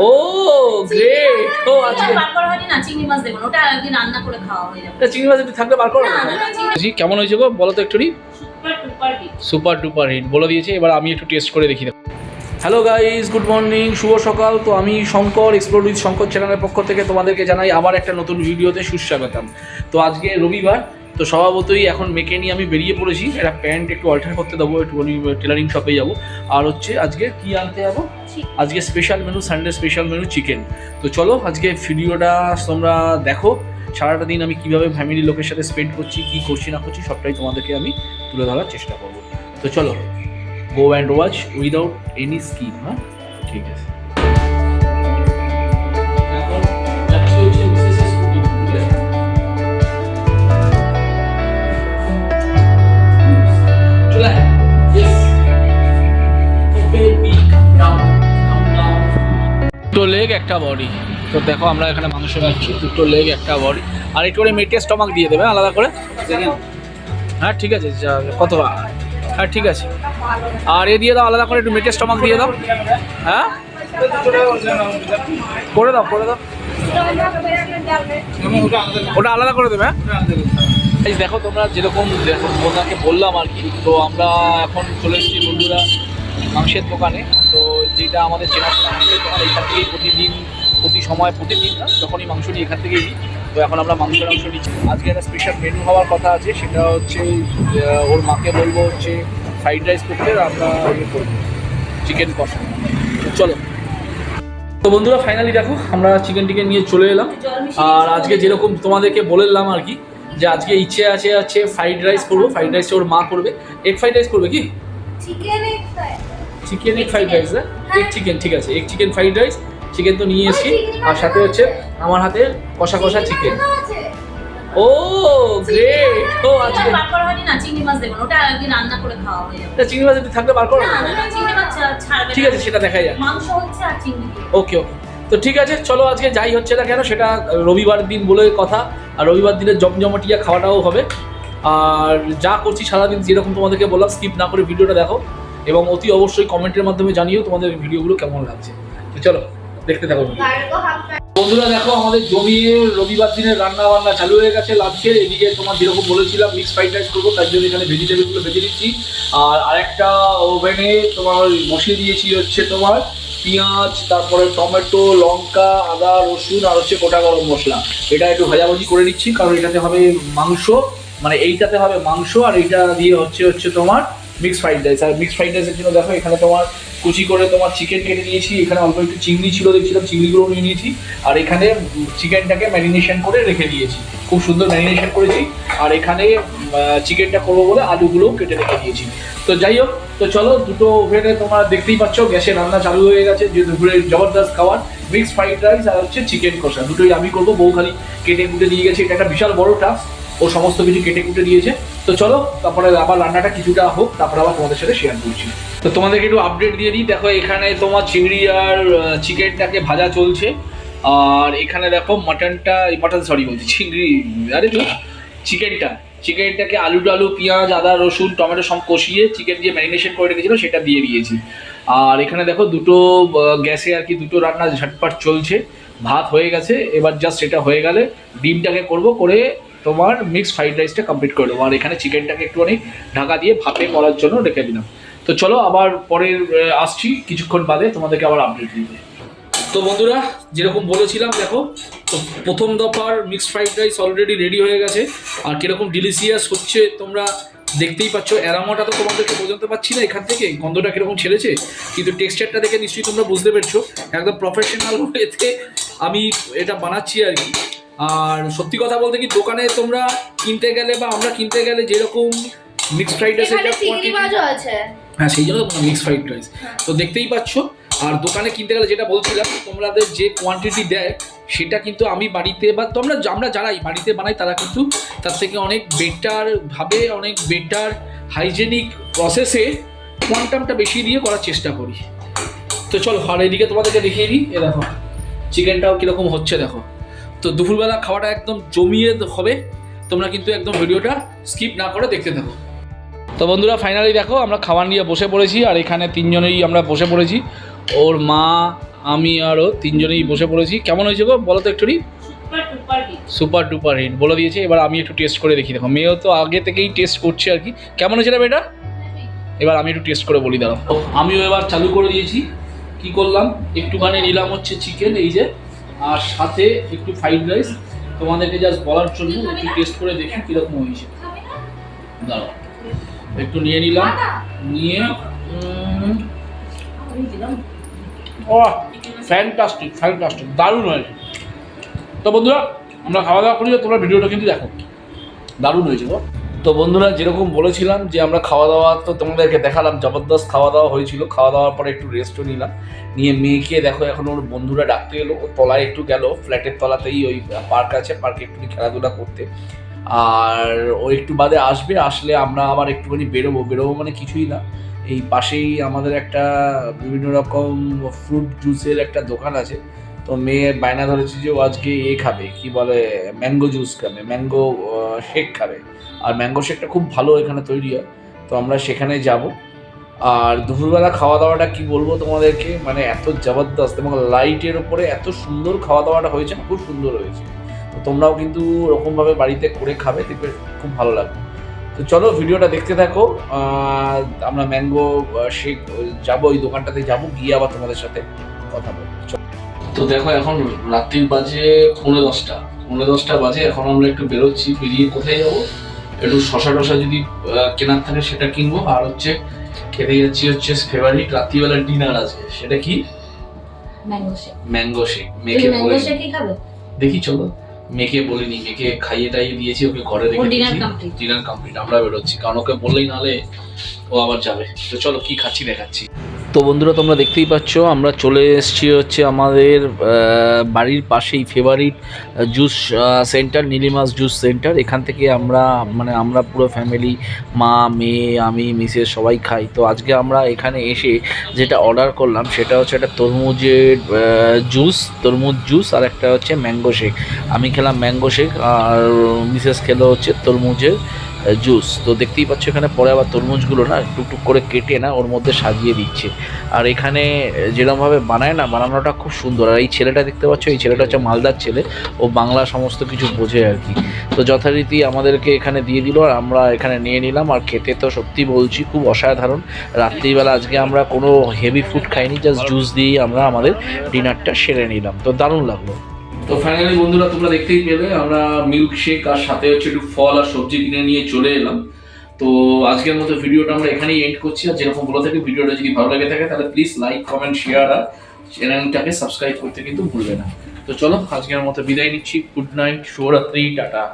ও great ও আজকে বার করা হয়নি না চিংড়ি মাছ দেবেন ওটা একদিন রান্না করে খাওয়া হয়ে যাবে। চিংড়ি মাছ একটু থাকলে বার করো জি কেমন হয়েছে গো? বলো তো একটু super tuper hit super duper hit বলে দিয়েছে এবার আমি একটু টেস্ট করে দেখি। হ্যালো গাইজ গুড মর্নিং শুভ সকাল। তো আমি শঙ্কর এক্সপ্লোর উইথ শঙ্কর চ্যানেলের পক্ষ থেকে তোমাদেরকে জানাই আবার একটা নতুন ভিডিওতে সুস্বাগতম। তো আজকে রবিবার তো স্বভাবতই এখন মেকে নিয়ে আমি বেরিয়ে পড়েছি। একটা প্যান্ট একটু অল্টার করতে দেবো একটুখানি টেলারিং শপে যাব। আর হচ্ছে আজকে কি আনতে যাব? আজকে special menu Sunday special menu chicken তো চলো আজকে ভিডিওটা তোমরা দেখো। সারাটা দিন আমি কীভাবে ফ্যামিলি লোকের সাথে স্পেন্ড করছি কি করছি না করছি সবটাই তোমাদেরকে আমি তুলে ধরার চেষ্টা করব। তো চলো go and watch without any skip হ্যাঁ? ঠিক আছে। লেগ একটা বডি তো দেখো আমরা এখানে মাংস রাখছি দুটো লেগ একটা বডি আর একটু করে মেটে স্টমাক দিয়ে দেবে, আলাদা করে। হ্যাঁ ঠিক আছে কত হ্যাঁ ঠিক আছে। আর এ দিয়ে দাও, আলাদা করে একটু মেটে স্টমাক দিয়ে দাও। হ্যাঁ? করে দাও করে দাও। ওটা আলাদা করে দেবে হ্যাঁ? এই দেখো তোমরা যেরকম দেখো বললাম আর কি, তো আমরা এখন চলে এসেছি বন্ধুরা মাংসের দোকানে। যেটা আমাদের চেনাশোনা মাংসের দোকান এখান থেকেই প্রতিদিন, প্রতি সময়, প্রতিদিন না, যখনই মাংস নিই এখান থেকেই নিই তো এখন আমরা মাংস মাংস নিচ্ছি। আজকে একটা স্পেশাল মেনু হওয়ার কথা আছে, সেটা হচ্ছে ওর মাকে বলব হচ্ছে ফ্রাইড রাইস করতে আমরা ইয়ে করব চিকেন কষা। চলো। তো বন্ধুরা ফাইনালি দেখো, আমরা চিকেন টিকেন নিয়ে চলে এলাম। আর আজকে যেরকম তোমাদেরকে বলেলাম আর কি, যে আজকে ইচ্ছে আছে আছে ফ্রাইড রাইস করব ফ্রাইড রাইস ওর মা করবে। এগ ফ্রাইড রাইস করবে কি? Chicken egg chicken egg fried rice না? এগ চিকেন ঠিক আছে egg chicken fried rice chicken তো নিয়ে এসেছি। আর সাথে হচ্ছে আমার হাতে কষা কষা চিকেন ও গ্রেট ও আজকে না চিংড়ি মাছ দেবেন। ওটা একদিন রান্না করে খাওয়া হয়ে যাবে। চিংড়ি মাছ থাকলে বার করো। ঠিক আছে সেটা দেখাই যাক। মাংস হচ্ছে আর চিংড়ি ওকে ওকে। তো ঠিক আছে চলো আজকে যাই হচ্ছে না কেন সেটা রবিবার দিন বলে কথা। আর রবিবার দিনের জমজমাটিয়া খাওয়াটাও হবে। আর যা করছি সারাদিন যেরকম তোমাদেরকে বললাম স্কিপ না করে ভিডিওটা দেখো। এবং অতি অবশ্যই কমেন্টের মাধ্যমে জানিও তোমাদের ভিডিওগুলো কেমন লাগছে। তো চলো, দেখতে থাকো বন্ধুরা দেখো, আমাদের জমিয়ে রবিবার দিনের রান্না বান্না চালু হয়ে গেছে লাঞ্চের এদিকে তোমার যেরকম বলেছিলাম মিক্স ফ্রাইড রাইস করব, তার জন্য এখানে ভেজিটেবলগুলো ভেজে দিচ্ছি আর আরেকটা ওভেনে তোমার বসিয়ে দিয়েছি হচ্ছে তোমার পেঁয়াজ, তারপরে টমেটো, লঙ্কা, আদা, রসুন আর হচ্ছে গোটা গরম মশলা। এটা একটু ভাজাভাজি করে নিচ্ছি, কারণ এটাতে হবে মাংস। মানে এইটাতে হবে মাংস আর এইটা দিয়ে হচ্ছে হচ্ছে তোমার মিক্স ফ্রাইড রাইস আর মিক্স ফ্রাইড রাইসের জন্য দেখো, এখানে তোমার কুচি করে তোমার চিকেন কেটে নিয়েছি, এখানে অল্প একটু চিংড়ি ছিল, দেখছিলাম চিংড়িগুলো নিয়ে নিয়েছি। আর এখানে চিকেনটাকে ম্যারিনেশন করে রেখে দিয়েছি। খুব সুন্দর ম্যারিনেশন করেছি। আর এখানে চিকেনটা করব বলে আলুগুলোও কেটে রেখে দিয়েছি। তো যাই হোক, তো চলো, দুটো ওভেনে তোমার দেখতেই পাচ্ছ, গ্যাসে রান্না চালু হয়ে গেছে, যে দুপুরে জবরদস্ত খাবার মিক্স ফ্রাইড রাইস আর হচ্ছে চিকেন কষা। দুটোই আমি করব, বউ খালি কেটে কুটে দিয়ে গেছে। এটা একটা বিশাল বড় টাস্ক ও সমস্ত কিছু কেটে কুটে দিয়েছে। তো চলো, তারপরে আবার রান্নাটা কিছুটা হোক, তারপরে আবার তোমাদের সাথে শেয়ার করছি। তো তোমাদেরকে একটু আপডেট দিয়ে দিই, দেখো এখানে তোমার চিংড়ি আর চিকেনটাকে ভাজা চলছে। আর এখানে দেখো মাটনটা মাটন সরি বলছি, চিংড়ি, আরে তো চিকেনটা। চিকেনটাকে আলু টালু, পেঁয়াজ, আদা, রসুন, টমেটো সব কষিয়ে চিকেন দিয়ে ম্যারিনেশন করে রেখেছিলো, সেটা দিয়ে দিয়েছি। আর এখানে দেখো দুটো গ্যাসে আর কি দুটো রান্না ঝটপট চলছে। ভাত হয়ে গেছে, এবার জাস্ট সেটা হয়ে গেলে ডিমটাকে করব, করে তোমার মিক্স ফ্রাইড রাইসটা কমপ্লিট করে আর এখানে চিকেনটাকে একটুখানি ঢাকা দিয়ে ভাপে করার জন্য রেখে দিলাম। তো চলো আবার পরের আসছি কিছুক্ষণ বাদে তোমাদেরকে আবার আপডেট দিতে তো বন্ধুরা, যেরকম বলেছিলাম, দেখো, তো প্রথম দফার mixed fried rice already ready হয়ে গেছে। আর কীরকম ডিলিশিয়াস হচ্ছে তোমরা দেখতেই পাচ্ছ। অ্যারামাটা তো তোমাদেরকে বোঝাতে পারছি না এখান থেকে, গন্ধটা কীরকম ছেড়েছে। কিন্তু টেক্সচারটা দেখে নিশ্চয়ই তোমরা বুঝতে পেরেছ। একদম প্রফেশনাল এতে আমি এটা বানাচ্ছি আর কি। আর সত্যি কথা বলতে কি দোকানে তোমরা কিনতে গেলে বা আমরা কিনতে গেলে যেরকম মিক্সড ফ্রাইড মাছও আছে। হ্যাঁ সেই জন্য তো মিক্স ফ্রাইড রাইস তো দেখতেই পাচ্ছ আর দোকানে কিনতে গেলে যেটা বলছিলাম তোমাদের যে কোয়ান্টিটি দেয় সেটা কিন্তু আমি বাড়িতে বা তোমরা আমরা যারাই বাড়িতে বানাই তারা কিন্তু তার থেকে অনেক বেটার ভাবে অনেক বেটার হাইজেনিক প্রসেসে কোয়ান্টামটা বেশি দিয়ে করার চেষ্টা করি। তো চলো আর এদিকে তোমাদেরকে দেখিয়ে দিই এ দেখো চিকেনটাও কীরকম হচ্ছে দেখো। তো দুপুরবেলা খাওয়াটা একদম জমিয়ে হবে। তোমরা কিন্তু একদম ভিডিওটা স্কিপ না করে দেখতে থাকো। তো বন্ধুরা ফাইনালি দেখো আমরা খাবার নিয়ে বসে পড়েছি আর এখানে তিনজনেই আমরা বসে পড়েছি। ওর মা আমি আরও তিনজনেই বসে পড়েছি। কেমন হয়েছে গো? বলো তো একটু সুপার টুপার হিট বলে দিয়েছে এবার আমি একটু টেস্ট করে দেখি। দেখো মেয়েও তো আগে থেকেই টেস্ট করছে আর কি। কেমন হয়েছে রে বেটা এবার আমি একটু টেস্ট করে বলি দাঁড়াও। আমিও এবার চালু করে দিয়েছি। কি করলাম? একটুখানি নিলাম হচ্ছে চিকেন এই যে। আর সাথে একটু ফ্রাইড রাইস তোমাদেরকে জাস্ট বলার জন্য একটু টেস্ট করে দেখি কীরকম হয়েছে। দাঁড়াও। একটু নিয়ে নিলাম। নিয়ে ও ফ্যান্টাস্টিক ফ্যান্টাস্টিক দারুণ হয়েছে। তো বন্ধুরা আমরা খাওয়া দাওয়া করি তোমরা ভিডিওটা কিন্তু দেখো। দারুণ হয়েছে গো। তো বন্ধুরা, যেরকম বলেছিলাম যে আমরা খাওয়া দাওয়া তো তোমাদেরকে দেখালাম, জবরদস্ত খাওয়া দাওয়া হয়েছিল। খাওয়া দাওয়ার পরে একটু রেস্টও নিলাম। নিয়ে মেয়েকে দেখো, এখন ওর বন্ধুরা ডাকতে এলো, ও তলায় একটু গেল ফ্ল্যাটের তলাতেই ওই পার্ক আছে পার্কে একটু খেলাধুলা করতে। আর ও একটু বাদে আসবে, আসলে আমরা আবার একটুখানি বেরোবো। বেরোবো মানে কিছুই না। এই পাশেই আমাদের একটা বিভিন্ন রকম ফ্রুট জুসের একটা দোকান আছে। তো মেয়ে বায়না ধরেছে যে ও আজকে এ খাবে, কি বলে ম্যাঙ্গো জুস খাবে ম্যাঙ্গো শেক খাবে। আর ম্যাঙ্গো শেকটা খুব ভালো এখানে তৈরি হয়, তো আমরা সেখানে যাব। আর দুপুরবেলা খাওয়া দাওয়াটা কি বলব তোমাদেরকে? মানে এত জবরদস্ত এবং লাইটের ওপরে এত সুন্দর খাওয়া দাওয়াটা হয়েছে খুব সুন্দর হয়েছে। তো তোমরাও কিন্তু ওরকমভাবে বাড়িতে করে খাবে, দেখবে খুব ভালো লাগবে। তো চলো ভিডিওটা দেখতে থাকো। আমরা ম্যাঙ্গো শেক যাব, ওই দোকানটাতে যাব, গিয়ে আবার তোমাদের সাথে কথা বলব। তো দেখো এখন রাত্রির বাজে পৌনে দশটা। পৌনে দশটা বাজে এখন আমরা একটু বেরোচ্ছি বেরিয়ে কোথায় যাব? একটু শশা টশা যদি কেনার থাকে সেটা কিনবো। আর হচ্ছে খেতে যাচ্ছি হচ্ছে ফেভারিট রাত্রিবেলা ডিনার আছে। সেটা কি? ম্যাঙ্গো শেক ম্যাঙ্গো শেক খাবে? দেখি চলো। মেয়েকে বলিনি মেয়েকে খাইয়ে টাইয়ে দিয়েছি ওকে ঘরে রেখে। ডিনার কমপ্লিট আমরা বেরোচ্ছি। কারণ ওকে বললেই নালে ও আবার যাবে। তো চলো কি খাচ্ছি দেখাচ্ছি। তো বন্ধুরা তোমরা দেখতেই পাচ্ছ আমরা চলে এসেছি হচ্ছে আমাদের বাড়ির পাশেই favourite juice centre Nilima's juice centre এখান থেকে আমরা মানে আমরা পুরো ফ্যামিলি মা মেয়ে আমি মিসেস সবাই খাই। তো আজকে আমরা এখানে এসে যেটা অর্ডার করলাম সেটা হচ্ছে একটা তরমুজের জুস তরমুজ জুস আর একটা হচ্ছে ম্যাঙ্গো শেক আমি খেলাম ম্যাঙ্গো শেক আর মিসেস খেলো হচ্ছে তরমুজের জুস। তো দেখতেই পাচ্ছ এখানে পরে আবার তরমুজগুলো না টুকটুক করে কেটে না ওর মধ্যে সাজিয়ে দিচ্ছে। আর এখানে যেরকমভাবে বানায় না, বানানোটা খুব সুন্দর। আর এই ছেলেটা দেখতে পাচ্ছ, এই ছেলেটা হচ্ছে মালদার ছেলে। ও বাংলা সমস্ত কিছু বোঝে আর কি। তো যথারীতি আমাদেরকে এখানে দিয়ে দিল আর আমরা এখানে নিয়ে নিলাম। আর খেতে তো সত্যি বলছি খুব অসাধারণ। রাত্রিবেলা আজকে আমরা কোনো হেভি ফুড খাইনি জাস্ট জুস দিয়েই আমরা আমাদের ডিনারটা সেরে নিলাম। তো দারুণ লাগল। তো ফাইনালি বন্ধুরা, তোমরা দেখতেই পেলে, আমরা মিল্ক শেক আর সাথে হচ্ছে একটু ফল আর সবজি কিনে নিয়ে চলে এলাম। তো আজকের মতো ভিডিওটা আমরা এখানেই এন্ড করছি। আর যেরকম বলে থাকি, ভিডিওটা যদি ভালো লাগে থাকে, তাহলে প্লিজ লাইক কমেন্ট শেয়ার আর চ্যানেলটাকে সাবস্ক্রাইব করতে কিন্তু ভুলবে না। তো চলো, আজকের মতো বিদায় নিচ্ছি। গুড নাইট শুভরাত্রি, টাটা।